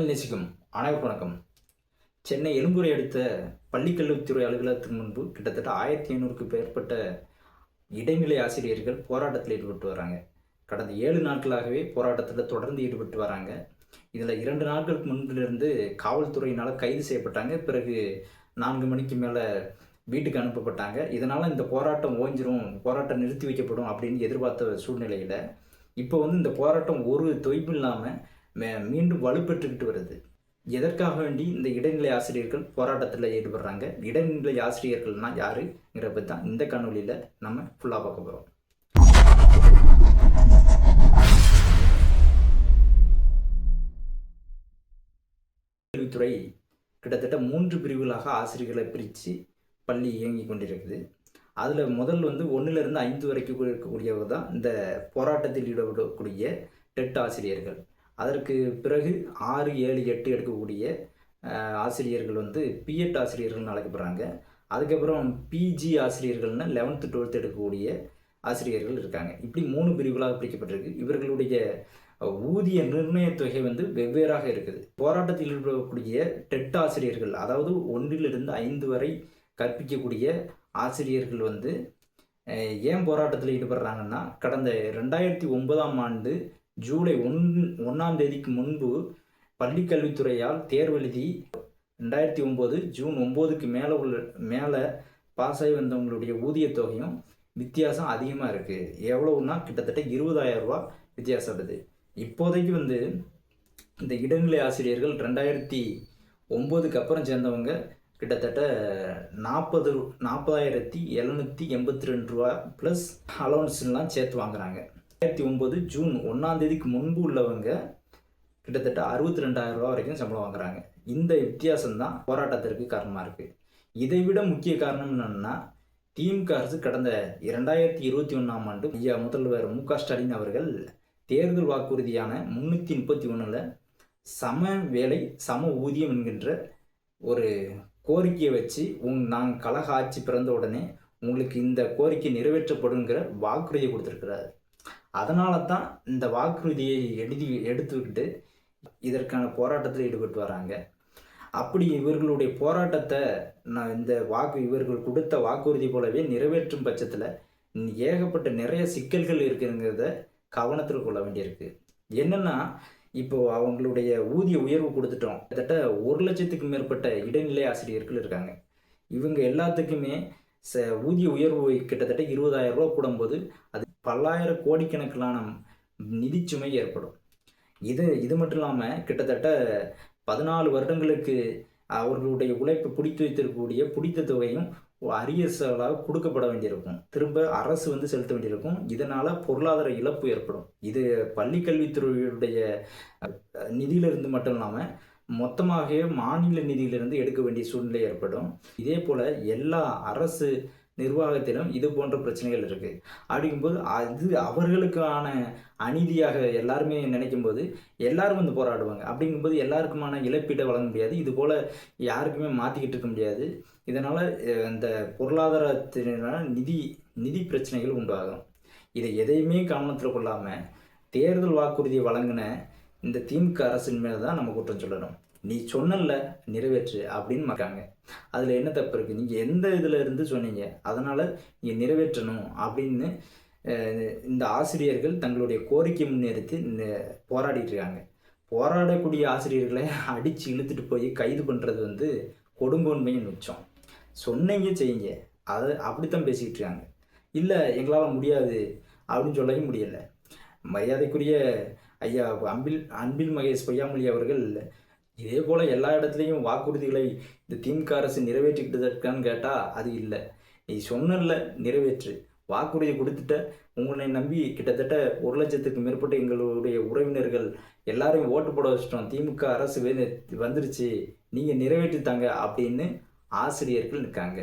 தமிழ் நேசிக்கும் அனைவருக்கும் வணக்கம். சென்னை எழும்பூரை அடுத்த பள்ளிக்கல்வித்துறை அலுவலகத்தின் முன்பு கிட்டத்தட்ட ஆயிரத்தி ஐநூறுக்கு மேற்பட்ட இடைநிலை ஆசிரியர்கள் போராட்டத்தில் ஈடுபட்டு வராங்க. கடந்த ஏழு நாட்களாகவே போராட்டத்தில் தொடர்ந்து ஈடுபட்டு வராங்க. இதில் இரண்டு நாட்களுக்கு முன்பிலிருந்து காவல்துறையினால் கைது செய்யப்பட்டாங்க. பிறகு நான்கு மணிக்கு மேலே வீட்டுக்கு அனுப்பப்பட்டாங்க. இதனால் இந்த போராட்டம் ஓஞ்சிரும் போராட்டம் நிறுத்தி வைக்கப்படும் அப்படின்னு எதிர்பார்த்த சூழ்நிலையில் இப்போ வந்து இந்த போராட்டம் ஒரு தொய்ப்பு இல்லாமல் மீண்டும் வலுப்பெற்றுக்கிட்டு வருது. எதற்காக வேண்டி இந்த இடைநிலை ஆசிரியர்கள் போராட்டத்தில் ஈடுபடுறாங்க? இடைநிலை ஆசிரியர்கள்னா யாருங்கிற பற்றி தான் இந்த காணொலியில் நம்ம ஃபுல்லாக பார்க்க போகிறோம் கல்வித்துறை கிட்டத்தட்ட மூன்று பிரிவுகளாக ஆசிரியர்களை பிரித்து பள்ளி இயங்கி கொண்டிருக்குது. அதில் முதல் வந்து ஒன்றிலிருந்து ஐந்து வரைக்கும் இருக்கக்கூடியவர் தான் இந்த போராட்டத்தில் ஈடுபடக்கூடிய டெட் ஆசிரியர்கள். அதற்கு பிறகு ஆறு ஏழு எட்டு எடுக்கக்கூடிய ஆசிரியர்கள் வந்து பிஎட் ஆசிரியர்கள்னு அழைக்கப்படுறாங்க. அதுக்கப்புறம் பிஜி ஆசிரியர்கள்னு லெவன்த்து டுவெல்த் எடுக்கக்கூடிய ஆசிரியர்கள் இருக்காங்க. இப்படி மூணு பிரிவுகளாக பிரிக்கப்பட்டிருக்கு. இவர்களுடைய ஊதிய நிர்ணய தொகை வந்து வெவ்வேறாக இருக்குது. போராட்டத்தில் ஈடுபடக்கூடிய டெட் ஆசிரியர்கள் அதாவது ஒன்றிலிருந்து ஐந்து வரை கற்பிக்கக்கூடிய ஆசிரியர்கள் வந்து ஏன் போராட்டத்தில் ஈடுபடுறாங்கன்னா கடந்த ரெண்டாயிரத்தி ஒன்பதாம் ஆண்டு ஜூலை ஒன் ஒன்றாம் தேதிக்கு முன்பு பள்ளிக்கல்வித்துறையால் தேர்வு எழுதி ரெண்டாயிரத்தி ஒம்பது ஜூன் ஒம்போதுக்கு மேலே உள்ள மேலே பாஸ் ஆகி வந்தவங்களுடைய ஊதியத் தொகையும் வித்தியாசம் அதிகமாக இருக்குது எவ்வளவுனா கிட்டத்தட்ட இருபதாயிரம் ரூபா வித்தியாசப்படுது இப்போதைக்கு வந்து இந்த இடைநிலை ஆசிரியர்கள் ரெண்டாயிரத்தி ஒம்போதுக்கு அப்புறம் சேர்ந்தவங்க கிட்டத்தட்ட நாற்பது நாற்பதாயிரத்தி எழுநூற்றி எண்பத்தி ரெண்டு ரூபா ப்ளஸ் அலவன்ஸ்லாம் சேர்த்து வாங்குறாங்க. ரெண்டாயிரத்தி ஒம்பது ஜூன் ஒன்றாம் தேதிக்கு முன்பு உள்ளவங்க கிட்டத்தட்ட அறுபத்தி ரெண்டாயிரம் ரூபா வரைக்கும் சம்பளம் வாங்குறாங்க. இந்த வித்தியாசம் தான் போராட்டத்திற்கு காரணமாக இருக்குது இதை விட முக்கிய காரணம் என்னென்னா திமுக அரசு கடந்த இரண்டாயிரத்தி இருபத்தி ஒன்றாம் ஆண்டு ஐயா முதல்வர் மு க ஸ்டாலின் அவர்கள் தேர்தல் வாக்குறுதியான முன்னூற்றி முப்பத்தி ஒன்றில் சம வேலை சம ஊதியம் என்கின்ற ஒரு கோரிக்கையை வச்சு உங் நான் கழக ஆட்சி பிறந்த உடனே உங்களுக்கு இந்த கோரிக்கை நிறைவேற்றப்படுங்கிற வாக்குறுதியை கொடுத்துருக்கிறாரு. அதனால தான் இந்த வாக்குறுதியை எழுதி எடுத்துக்கிட்டு இதற்கான போராட்டத்தில் ஈடுபட்டு வராங்க. அப்படி இவர்களுடைய போராட்டத்தை நான் இந்த வாக்கு இவர்கள் கொடுத்த வாக்குறுதி போலவே நிறைவேற்றும் பட்சத்தில் ஏகப்பட்ட நிறைய சிக்கல்கள் இருக்குங்கிறத கவனத்தில் கொள்ள வேண்டியிருக்கு. என்னென்னா இப்போ அவங்களுடைய ஊதிய உயர்வு கொடுத்துட்டோம். கிட்டத்தட்ட ஒரு லட்சத்துக்கு மேற்பட்ட இடைநிலை ஆசிரியர்கள் இருக்காங்க. இவங்க எல்லாத்துக்குமே ச ஊதிய உயர்வு கிட்டத்தட்ட இருபதாயிரம் ரூபா கூடும்போது அது பல்லாயிரம் கோடிக்கணக்கிலான நிதிச்சுமை ஏற்படும். இது இது மட்டும் இல்லாமல் கிட்டத்தட்ட பதினாலு வருடங்களுக்கு அவர்களுடைய உழைப்பு பிடித்து வைத்திருக்கக்கூடிய பிடித்த தொகையும் அரியர்களாக கொடுக்கப்பட வேண்டியிருக்கும். திரும்ப அரசு வந்து செலுத்த வேண்டியிருக்கும். இதனால் பொருளாதார இழப்பு ஏற்படும். இது பள்ளி கல்வித்துறையுடைய நிதியிலிருந்து மட்டும் இல்லாமல் மொத்தமாகவே மாநில நிதியிலிருந்து எடுக்க வேண்டிய சூழ்நிலை ஏற்படும். இதே போல் எல்லா அரசு நிர்வாகத்திலும் இது போன்ற பிரச்சனைகள் இருக்குது அப்படிங்கும்போது அது அவர்களுக்கான அநீதியாக எல்லாருமே நினைக்கும் போது எல்லாரும் வந்து போராடுவாங்க. அப்படிங்கும்போது எல்லாருக்குமான இழப்பீட்டை வழங்க முடியாது. இது போல் யாருக்குமே மாற்றிக்கிட்டு இருக்க முடியாது. இதனால் இந்த பொருளாதாரத்தினால நிதி நிதி பிரச்சனைகள் உண்டாகும். இதை எதையுமே கவனத்தில் கொள்ளாமல் தேர்தல் வாக்குறுதியை வழங்கின இந்த திமுக அரசின் மேலே தான் நம்ம குற்றம் சொல்லணும். நீ சொன்னல நிறைவேற்று அப்படின்னு மக்காங்க அதில் என்ன தப்பு இருக்குது நீங்கள் எந்த இதில் இருந்து சொன்னீங்க? அதனால் நீங்கள் நிறைவேற்றணும் அப்படின்னு இந்த ஆசிரியர்கள் தங்களுடைய கோரிக்கை முன்னெடுத்து போராடிட்டு இருக்காங்க. போராடக்கூடிய ஆசிரியர்களை அடித்து இழுத்துட்டு போய் கைது பண்ணுறது வந்து கொடுங்கோன்மையின் உச்சம் சொன்னீங்க செய்யுங்க. அதை அப்படித்தான் பேசிக்கிட்டு இருக்காங்க. இல்லை எங்களால் முடியாது அப்படின்னு சொல்லவே முடியலை. மரியாதைக்குரிய ஐயா அன்பில் அன்பில் மகேஷ் பொய்யாமொழி அவர்கள் இதே போல் எல்லா இடத்துலையும் வாக்குறுதிகளை இந்த திமுக அரசு நிறைவேற்றிக்கிட்டதற்கான்னு கேட்டால் அது இல்லை. நீ சொன்னல நிறைவேற்று. வாக்குறுதி கொடுத்துட்ட உங்களை நம்பி கிட்டத்தட்ட ஒரு லட்சத்துக்கு மேற்பட்ட எங்களுடைய உறவினர்கள் எல்லாரையும் ஓட்டு போட வச்சிட்டோம். திமுக அரசு வந்துருச்சு. நீங்கள் நிறைவேற்றித்தாங்க அப்படின்னு ஆசிரியர்கள் இருக்காங்க.